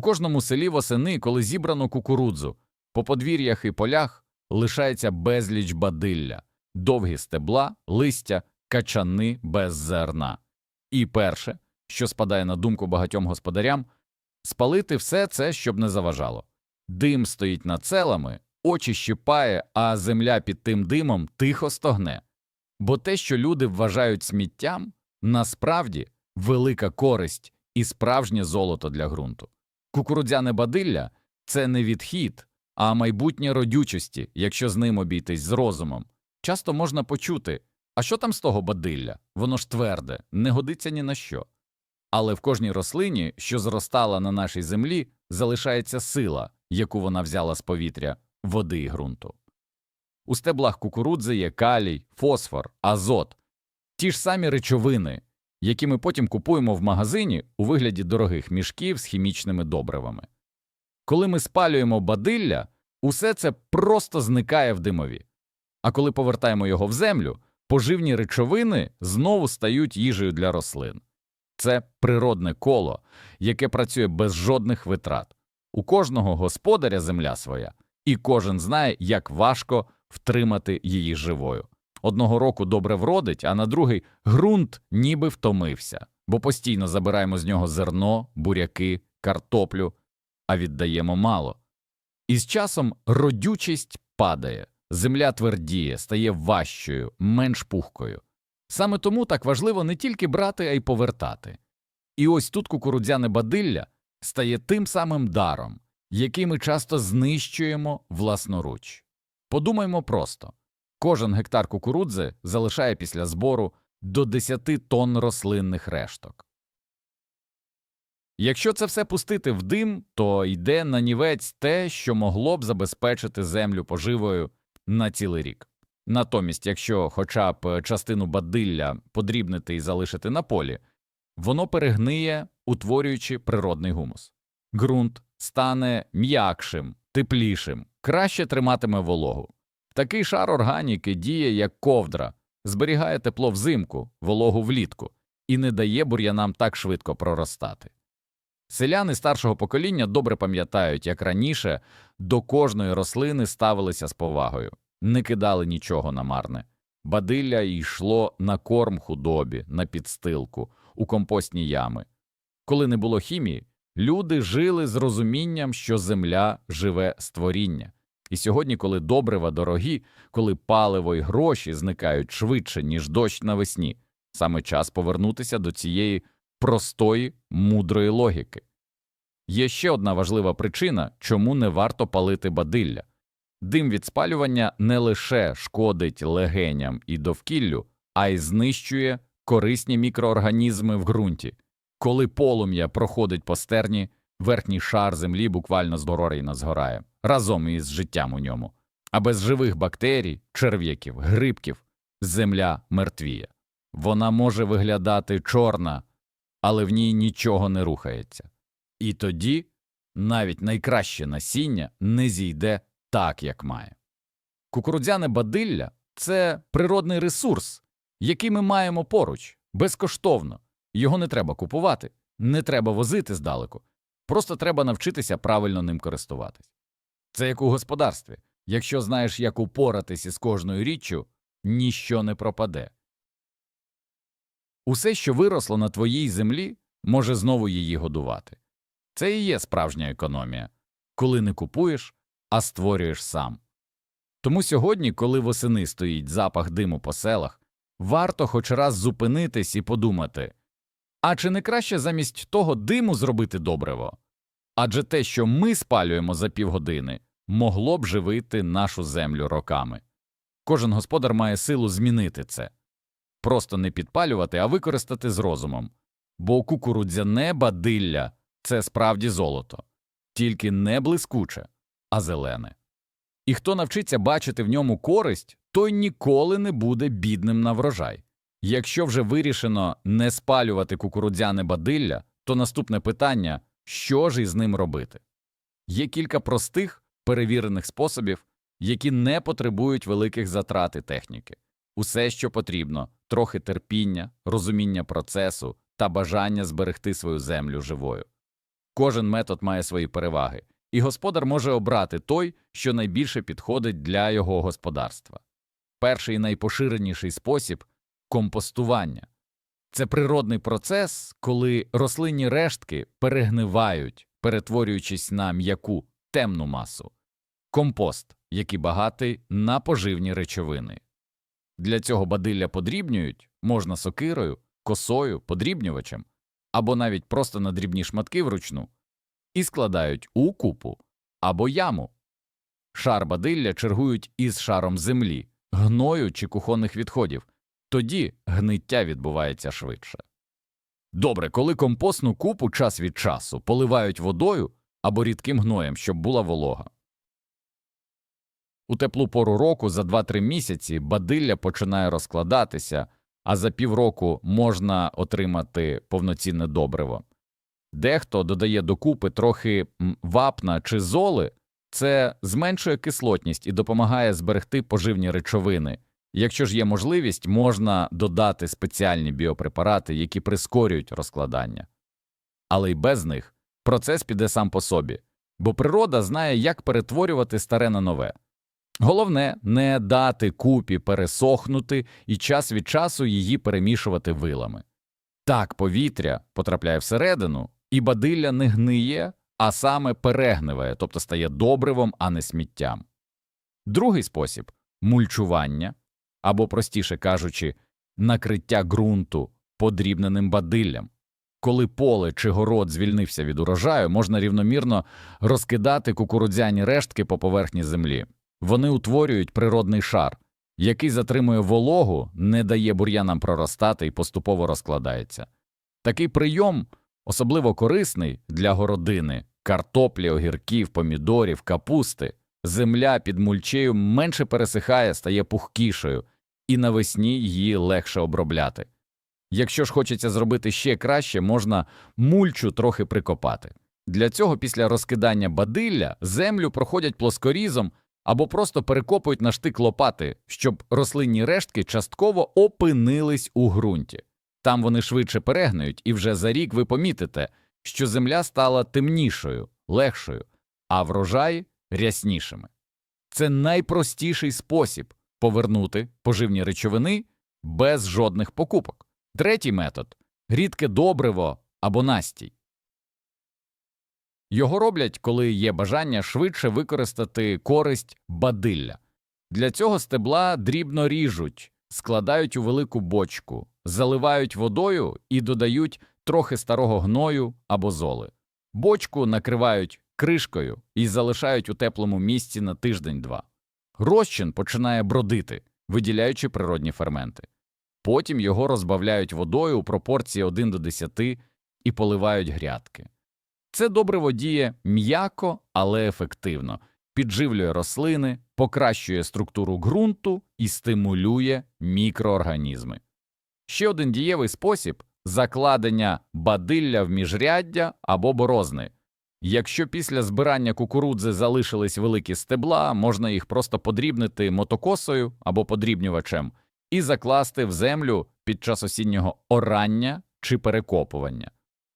У кожному селі восени, коли зібрано кукурудзу, по подвір'ях і полях лишається безліч бадилля, довгі стебла, листя, качани без зерна. І перше, що спадає на думку багатьом господарям, спалити все це, щоб не заважало. Дим стоїть над селами, очі щипає, а земля під тим димом тихо стогне. Бо те, що люди вважають сміттям, насправді велика користь і справжнє золото для ґрунту. Кукурудзяне бадилля це не відхід, а майбутнє родючості, якщо з ним обійтись з розумом. Часто можна почути, а що там з того бадилля? Воно ж тверде, не годиться ні на що. Але в кожній рослині, що зростала на нашій землі, залишається сила, яку вона взяла з повітря, води і ґрунту. У стеблах кукурудзи є калій, фосфор, азот, ті ж самі речовини, які ми потім купуємо в магазині у вигляді дорогих мішків з хімічними добривами. Коли ми спалюємо бадилля, усе це просто зникає в димові. А коли повертаємо його в землю, поживні речовини знову стають їжею для рослин. Це природне коло, яке працює без жодних витрат. У кожного господаря земля своя, і кожен знає, як важко втримати її живою. Одного року добре вродить, а на другий ґрунт ніби втомився, бо постійно забираємо з нього зерно, буряки, картоплю, а віддаємо мало. І з часом родючість падає, земля твердіє, стає важчою, менш пухкою. Саме тому так важливо не тільки брати, а й повертати. І ось тут кукурудзяне бадилля стає тим самим даром, який ми часто знищуємо власноруч. Подумаймо просто кожен гектар кукурудзи залишає після збору до 10 тонн рослинних решток. Якщо це все пустити в дим, то йде на нівець те, що могло б забезпечити землю поживою на цілий рік. Натомість, якщо хоча б частину бадилля подрібнити і залишити на полі, воно перегниє, утворюючи природний гумус. Ґрунт стане м'якшим, теплішим, краще триматиме вологу. Такий шар органіки діє як ковдра, зберігає тепло взимку, вологу влітку і не дає бур'янам так швидко проростати. Селяни старшого покоління добре пам'ятають, як раніше до кожної рослини ставилися з повагою, не кидали нічого на марне. Бадилля йшло на корм худобі, на підстилку, у компостні ями. Коли не було хімії, люди жили з розумінням, що земля живе створіння. І сьогодні, коли добрива дорогі, коли паливо й гроші зникають швидше, ніж дощ навесні, саме час повернутися до цієї простої, мудрої логіки. Є ще одна важлива причина, чому не варто палити бадилля. Дим від спалювання не лише шкодить легеням і довкіллю, а й знищує корисні мікроорганізми в ґрунті. Коли полум'я проходить по стерні, верхній шар землі буквально здорорейно згорає разом із життям у ньому. А без живих бактерій, черв'яків, грибків земля мертвіє. Вона може виглядати чорна, але в ній нічого не рухається. І тоді навіть найкраще насіння не зійде так, як має. Кукурудзяне бадилля це природний ресурс, який ми маємо поруч, безкоштовно. Його не треба купувати, не треба возити здалеку, просто треба навчитися правильно ним користуватись. Це як у господарстві. Якщо знаєш, як упоратись із кожною річчю, ніщо не пропаде. Усе, що виросло на твоїй землі, може знову її годувати. Це і є справжня економія, коли не купуєш, а створюєш сам. Тому сьогодні, коли восени стоїть запах диму по селах, варто хоч раз зупинитись і подумати а чи не краще замість того диму зробити добриво? Адже те, що ми спалюємо за півгодини, могло б живити нашу землю роками. Кожен господар має силу змінити це просто не підпалювати, а використати з розумом, бо кукурудзяне бадилля це справді золото, тільки не блискуче, а зелене. І хто навчиться бачити в ньому користь, той ніколи не буде бідним на врожай. Якщо вже вирішено не спалювати кукурудзяне бадилля, то наступне питання що ж із ним робити? Є кілька простих перевірених способів, які не потребують великих затрат і техніки. Усе, що потрібно, трохи терпіння, розуміння процесу та бажання зберегти свою землю живою. Кожен метод має свої переваги, і господар може обрати той, що найбільше підходить для його господарства. Перший і найпоширеніший спосіб компостування. Це природний процес, коли рослинні рештки перегнивають, перетворюючись на м'яку темну масу. Компост, який багатий на поживні речовини. Для цього бадилля подрібнюють можна сокирою, косою, подрібнювачем або навіть просто на дрібні шматки вручну і складають у купу або яму. Шар бадилля чергують із шаром землі, гною чи кухонних відходів, тоді гниття відбувається швидше. Добре, коли компостну купу час від часу поливають водою або рідким гноєм, щоб була волога. У теплу пору року за 2-3 місяці бадилля починає розкладатися, а за півроку можна отримати повноцінне добриво. Дехто додає докупи трохи вапна чи золи, це зменшує кислотність і допомагає зберегти поживні речовини. Якщо ж є можливість, можна додати спеціальні біопрепарати, які прискорюють розкладання. Але й без них процес піде сам по собі, бо природа знає, як перетворювати старе на нове. Головне не дати купі пересохнути і час від часу її перемішувати вилами. Так повітря потрапляє всередину, і бадилля не гниє, а саме перегниває, тобто стає добривом, а не сміттям. Другий спосіб мульчування, або, простіше кажучи, накриття ґрунту подрібненим бадиллям. Коли поле чи город звільнився від урожаю, можна рівномірно розкидати кукурудзяні рештки по поверхні землі. Вони утворюють природний шар, який затримує вологу, не дає бур'янам проростати і поступово розкладається. Такий прийом особливо корисний для городини, картоплі, огірків, помідорів, капусти. Земля під мульчею менше пересихає, стає пухкішою, і навесні її легше обробляти. Якщо ж хочеться зробити ще краще, можна мульчу трохи прикопати. Для цього після розкидання бадилля землю проходять плоскорізом або просто перекопують на штик лопати, щоб рослинні рештки частково опинились у ґрунті. Там вони швидше перегнують, і вже за рік ви помітите, що земля стала темнішою, легшою, а врожаї ряснішими. Це найпростіший спосіб повернути поживні речовини без жодних покупок. Третій метод рідке добриво або настій. Його роблять, коли є бажання швидше використати користь бадилля. Для цього стебла дрібно ріжуть, складають у велику бочку, заливають водою і додають трохи старого гною або золи. Бочку накривають кришкою і залишають у теплому місці на тиждень-два. Розчин починає бродити, виділяючи природні ферменти. Потім його розбавляють водою у пропорції 1 до 10 і поливають грядки. Це добриво діє м'яко, але ефективно, підживлює рослини, покращує структуру ґрунту і стимулює мікроорганізми. Ще один дієвий спосіб закладення бадилля в міжряддя або борозни. Якщо після збирання кукурудзи залишились великі стебла, можна їх просто подрібнити мотокосою або подрібнювачем і закласти в землю під час осіннього орання чи перекопування.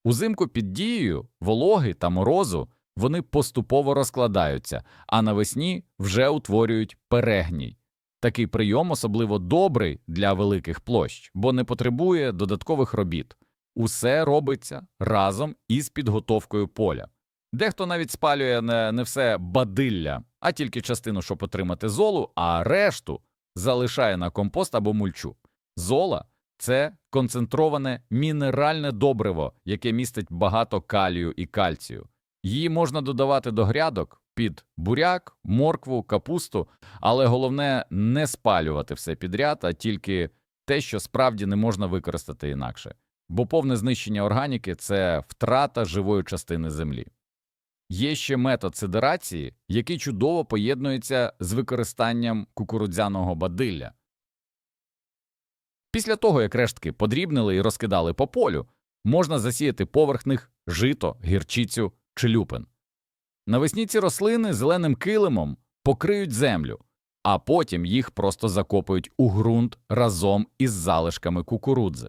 Узимку під дією вологи та морозу вони поступово розкладаються, а навесні вже утворюють перегній. Такий прийом особливо добрий для великих площ, бо не потребує додаткових робіт. Усе робиться разом із підготовкою поля. Дехто навіть спалює не, не все бадилля, а тільки частину, щоб отримати золу, а решту залишає на компост або мульчу. Зола це концентроване мінеральне добриво, яке містить багато калію і кальцію. Її можна додавати до грядок під буряк, моркву, капусту, але головне не спалювати все підряд, а тільки те, що справді не можна використати інакше, бо повне знищення органіки це втрата живої частини землі. Є ще метод сидерації, який чудово поєднується з використанням кукурудзяного бадилля. Після того, як рештки подрібнили і розкидали по полю, можна засіяти поверх них жито, гірчицю чи люпин. Навесні ці рослини зеленим килимом покриють землю, а потім їх просто закопують у ґрунт разом із залишками кукурудзи.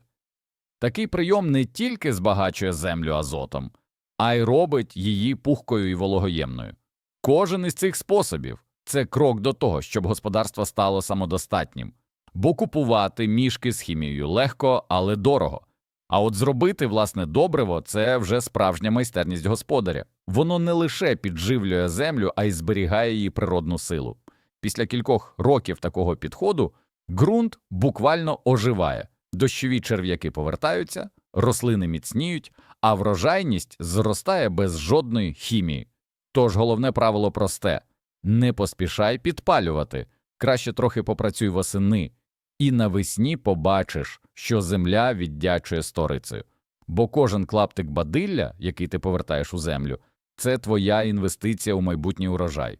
Такий прийом не тільки збагачує землю азотом, а й робить її пухкою і вологоємною. Кожен із цих способів це крок до того, щоб господарство стало самодостатнім, бо купувати мішки з хімією легко, але дорого. А от зробити власне добриво це вже справжня майстерність господаря. Воно не лише підживлює землю, а й зберігає її природну силу. Після кількох років такого підходу ґрунт буквально оживає, дощові черв'яки повертаються, рослини міцніють, а врожайність зростає без жодної хімії. Тож головне правило просте не поспішай підпалювати, краще трохи попрацюй восени, і навесні побачиш, що земля віддячує сторицею. Бо кожен клаптик бадилля, який ти повертаєш у землю, це твоя інвестиція у майбутній урожай.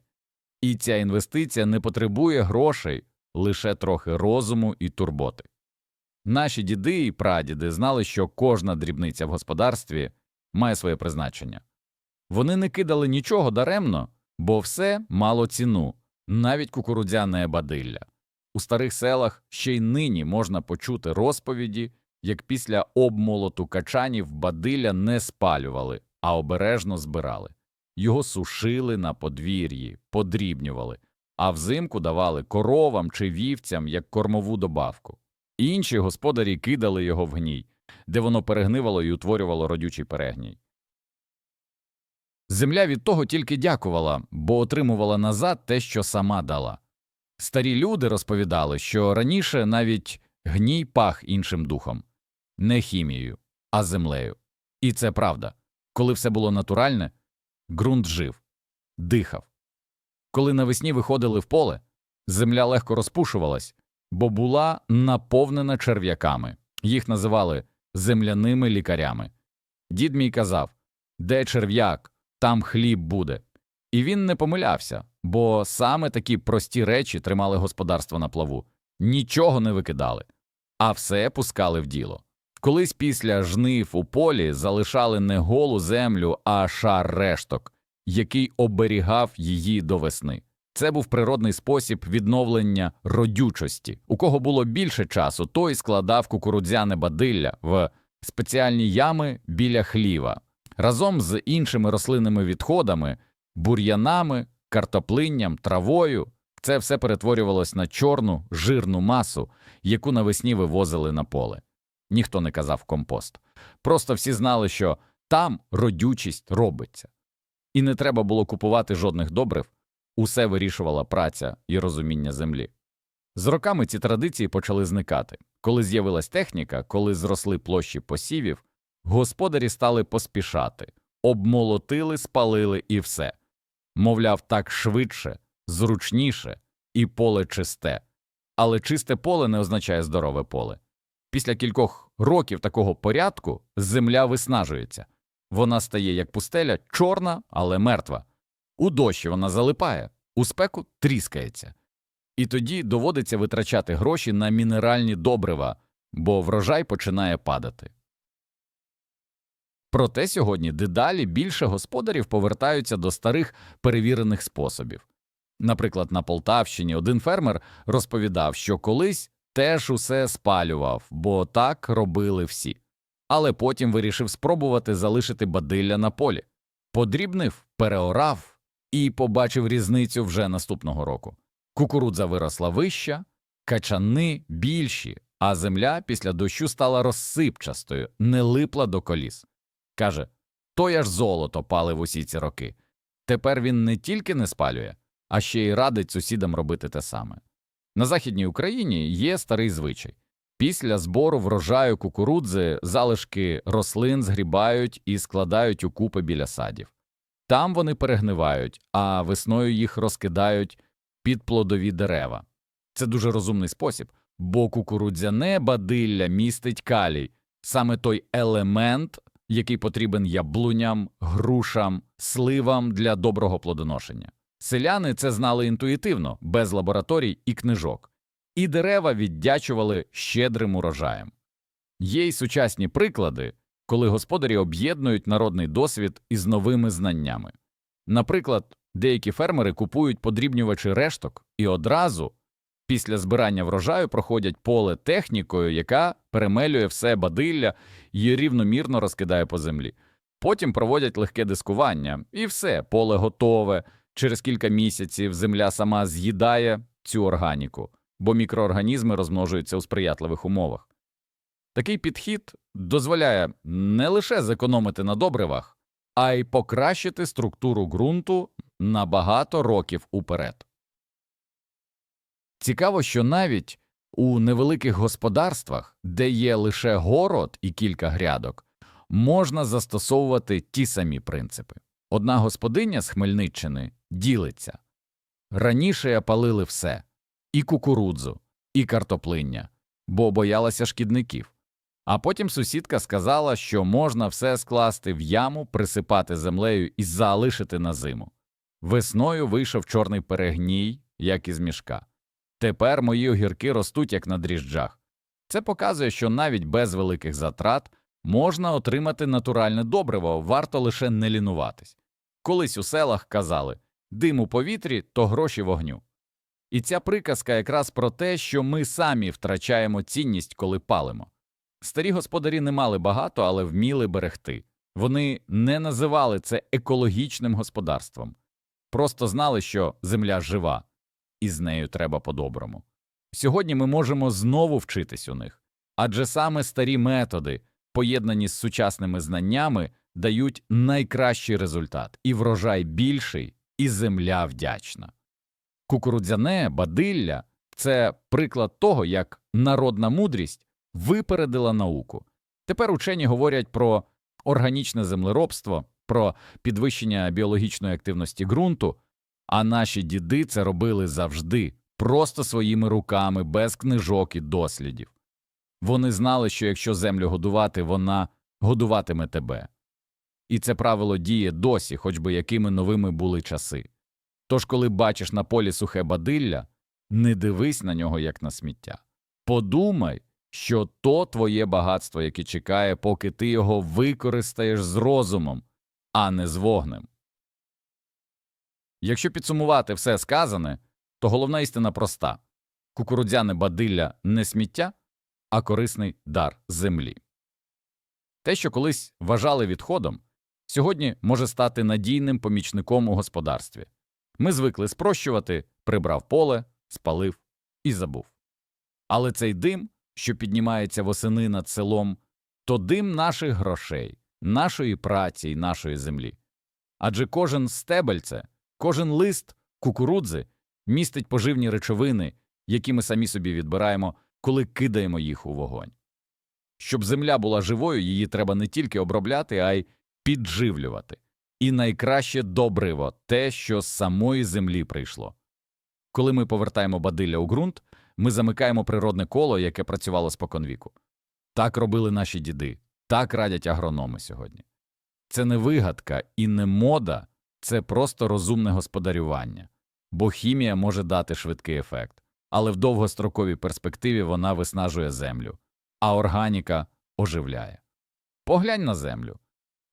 І ця інвестиція не потребує грошей, лише трохи розуму і турботи. Наші діди і прадіди знали, що кожна дрібниця в господарстві має своє призначення. Вони не кидали нічого даремно, бо все мало ціну, навіть кукурудзяне бадилля. У старих селах ще й нині можна почути розповіді, як після обмолоту качанів бадилля не спалювали, а обережно збирали. Його сушили на подвір'ї, подрібнювали, а взимку давали коровам чи вівцям як кормову добавку. Інші господарі кидали його в гній, де воно перегнивало і утворювало родючий перегній. Земля від того тільки дякувала, бо отримувала назад те, що сама дала. Старі люди розповідали, що раніше навіть гній пах іншим духом, не хімією, а землею. І це правда. Коли все було натуральне, ґрунт жив, дихав. Коли навесні виходили в поле, земля легко розпушувалась, бо була наповнена черв'яками. Їх називали земляними лікарями. Дід мій казав де черв'як, там хліб буде. І він не помилявся, бо саме такі прості речі тримали господарство на плаву, нічого не викидали, а все пускали в діло. Колись після жнив у полі залишали не голу землю, а шар решток, який оберігав її до весни. Це був природний спосіб відновлення родючості. У кого було більше часу, той складав кукурудзяне бадилля в спеціальні ями біля хліва разом з іншими рослинними відходами, бур'янами, картоплинням, травою. Це все перетворювалось на чорну жирну масу, яку навесні вивозили на поле. Ніхто не казав компост. Просто всі знали, що там родючість робиться. І не треба було купувати жодних добрив, усе вирішувала праця і розуміння землі. З роками ці традиції почали зникати. Коли з'явилась техніка, коли зросли площі посівів, господарі стали поспішати, обмолотили, спалили і все. Мовляв, так швидше, зручніше і поле чисте. Але чисте поле не означає здорове поле. Після кількох років такого порядку земля виснажується. Вона стає як пустеля, чорна, але мертва. У дощі вона залипає, у спеку тріскається. І тоді доводиться витрачати гроші на мінеральні добрива, бо врожай починає падати. Проте сьогодні дедалі більше господарів повертаються до старих перевірених способів. Наприклад, на Полтавщині один фермер розповідав, що колись теж усе спалював, бо так робили всі, але потім вирішив спробувати залишити бадилля на полі, подрібнив, переорав і побачив різницю вже наступного року. Кукурудза виросла вища, качани більші, а земля після дощу стала розсипчастою, не липла до коліс. Каже то я ж золото палив усі ці роки. Тепер він не тільки не спалює, а ще й радить сусідам робити те саме. На Західній Україні є старий звичай після збору врожаю кукурудзи залишки рослин згрібають і складають у купи біля садів. Там вони перегнивають, а весною їх розкидають під плодові дерева. Це дуже розумний спосіб, бо кукурудзяне бадилля містить калій, саме той елемент, який потрібен яблуням, грушам, сливам для доброго плодоношення. Селяни це знали інтуїтивно, без лабораторій і книжок, і дерева віддячували щедрим урожаєм. Є й сучасні приклади, коли господарі об'єднують народний досвід із новими знаннями. Наприклад, деякі фермери купують подрібнювачі решток і одразу після збирання врожаю проходять поле технікою, яка перемелює все бадилля і рівномірно розкидає по землі. Потім проводять легке дискування, і все, поле готове. Через кілька місяців земля сама з'їдає цю органіку, бо мікроорганізми розмножуються у сприятливих умовах. Такий підхід дозволяє не лише зекономити на добривах, а й покращити структуру ґрунту на багато років уперед. Цікаво, що навіть у невеликих господарствах, де є лише город і кілька грядок, можна застосовувати ті самі принципи. Одна господиня з Хмельниччини ділиться. Раніше палили все і кукурудзу, і картоплиння, бо боялася шкідників. А потім сусідка сказала, що можна все скласти в яму, присипати землею і залишити на зиму. Весною вийшов чорний перегній, як із мішка. Тепер мої огірки ростуть як на дріжджах. Це показує, що навіть без великих затрат можна отримати натуральне добриво, варто лише не лінуватись. Колись у селах казали дим у повітрі то гроші вогню. І ця приказка якраз про те, що ми самі втрачаємо цінність, коли палимо. Старі господарі не мали багато, але вміли берегти. Вони не називали це екологічним господарством, просто знали, що земля жива, і з нею треба по-доброму. Сьогодні ми можемо знову вчитись у них, адже саме старі методи, поєднані з сучасними знаннями, дають найкращий результат, і врожай більший, і земля вдячна. Кукурудзяне бадилля це приклад того, як народна мудрість випередила науку. Тепер учені говорять про органічне землеробство, про підвищення біологічної активності ґрунту, а наші діди це робили завжди, просто своїми руками, без книжок і дослідів. Вони знали, що якщо землю годувати, вона годуватиме тебе. І це правило діє досі, хоч би якими новими були часи. Тож, коли бачиш на полі сухе бадилля, не дивись на нього як на сміття. Подумай, що то твоє багатство, яке чекає, поки ти його використаєш з розумом, а не з вогнем. Якщо підсумувати все сказане, то головна істина проста кукурудзяне бадилля не сміття, а корисний дар землі. Те, що колись вважали відходом, сьогодні може стати надійним помічником у господарстві. Ми звикли спрощувати, прибрав поле, спалив і забув. Але цей дим, що піднімається восени над селом, то дим наших грошей, нашої праці і нашої землі. Адже кожен стебельце, кожен лист кукурудзи містить поживні речовини, які ми самі собі відбираємо, коли кидаємо їх у вогонь. Щоб земля була живою, її треба не тільки обробляти, а й підживлювати. І найкраще добриво те, що з самої землі прийшло. Коли ми повертаємо бадилля у ґрунт, ми замикаємо природне коло, яке працювало споконвіку. Так робили наші діди, так радять агрономи сьогодні. Це не вигадка і не мода, це просто розумне господарювання, бо хімія може дати швидкий ефект, але в довгостроковій перспективі вона виснажує землю, а органіка оживляє. Поглянь на землю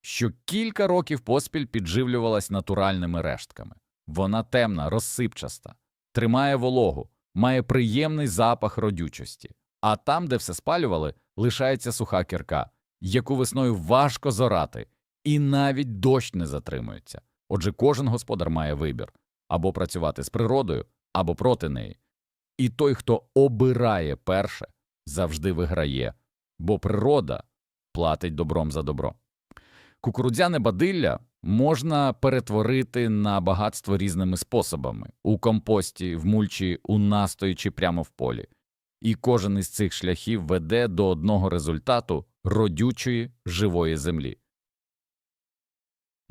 що кілька років поспіль підживлювалась натуральними рештками. Вона темна, розсипчаста, тримає вологу, має приємний запах родючості, а там, де все спалювали, лишається суха кірка, яку весною важко зорати, і навіть дощ не затримується. Отже, кожен господар має вибір або працювати з природою, або проти неї. І той, хто обирає перше, завжди виграє, бо природа платить добром за добро. Кукурудзяне бадилля можна перетворити на багатство різними способами у компості, в мульчі, у настої чи прямо в полі. І кожен із цих шляхів веде до одного результату родючої живої землі.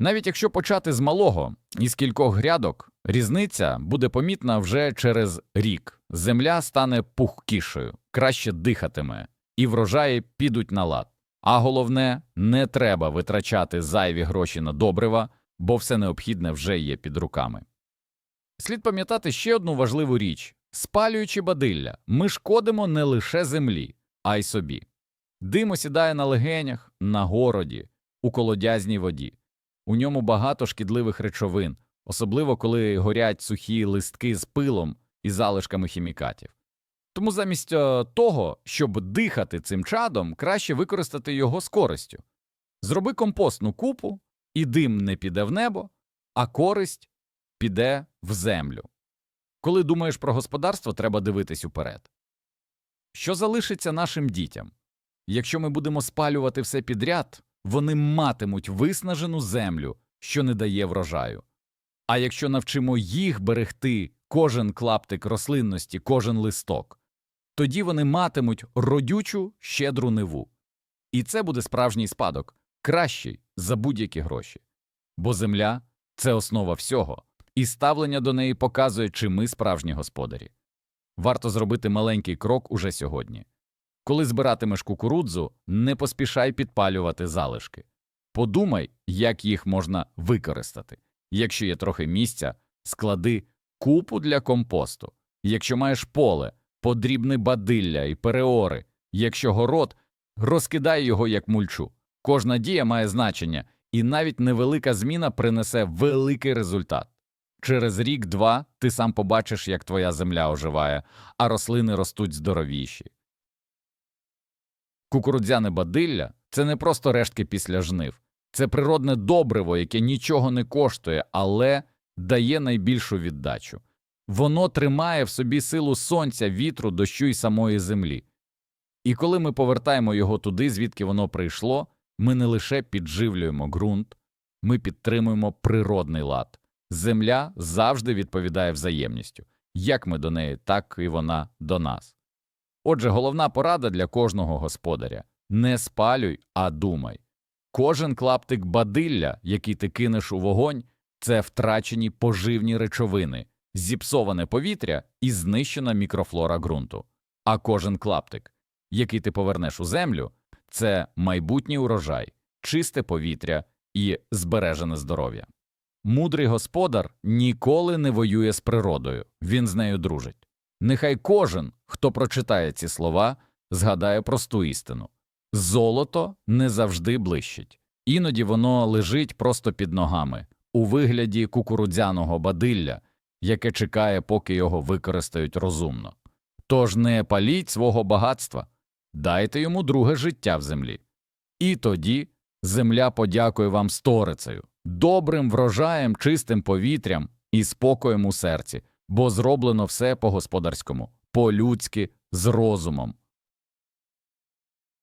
Навіть якщо почати з малого із кількох грядок, різниця буде помітна вже через рік. Земля стане пухкішою, краще дихатиме, і врожаї підуть на лад. А головне, не треба витрачати зайві гроші на добрива, бо все необхідне вже є під руками. Слід пам'ятати ще одну важливу річ спалюючи бадилля, ми шкодимо не лише землі, а й собі. Дим осідає на легенях, на городі, у колодязній воді. У ньому багато шкідливих речовин, особливо коли горять сухі листки з пилом і залишками хімікатів. Тому замість е, того, щоб дихати цим чадом, краще використати його з користю. Зроби компостну купу, і дим не піде в небо, а користь піде в землю. Коли думаєш про господарство, треба дивитись уперед. Що залишиться нашим дітям? Якщо ми будемо спалювати все підряд, вони матимуть виснажену землю, що не дає врожаю. А якщо навчимо їх берегти кожен клаптик рослинності, кожен листок, тоді вони матимуть родючу щедру ниву. І це буде справжній спадок, кращий за будь-які гроші. Бо земля це основа всього, і ставлення до неї показує, чи ми справжні господарі. Варто зробити маленький крок уже сьогодні. Коли збиратимеш кукурудзу, не поспішай підпалювати залишки. Подумай, як їх можна використати. Якщо є трохи місця, склади купу для компосту. Якщо маєш поле, подрібне бадилля і переори. Якщо город, розкидай його як мульчу. Кожна дія має значення, і навіть невелика зміна принесе великий результат. Через рік-два ти сам побачиш, як твоя земля оживає, а рослини ростуть здоровіші. Кукурудзяне бадилля це не просто рештки після жнив, це природне добриво, яке нічого не коштує, але дає найбільшу віддачу. Воно тримає в собі силу сонця, вітру, дощу і самої землі. І коли ми повертаємо його туди, звідки воно прийшло, ми не лише підживлюємо ґрунт, ми підтримуємо природний лад. Земля завжди відповідає взаємністю, як ми до неї, так і вона до нас. Отже, головна порада для кожного господаря не спалюй, а думай. Кожен клаптик бадилля, який ти кинеш у вогонь, це втрачені поживні речовини, зіпсоване повітря і знищена мікрофлора ґрунту. А кожен клаптик, який ти повернеш у землю, це майбутній урожай, чисте повітря і збережене здоров'я. Мудрий господар ніколи не воює з природою, він з нею дружить. Нехай кожен, хто прочитає ці слова, згадає просту істину золото не завжди блищить, іноді воно лежить просто під ногами, у вигляді кукурудзяного бадилля, яке чекає, поки його використають розумно. Тож не паліть свого багатства, дайте йому друге життя в землі. І тоді земля подякує вам сторицею, добрим врожаєм, чистим повітрям і спокоєм у серці, бо зроблено все по господарському, по людськи, з розумом.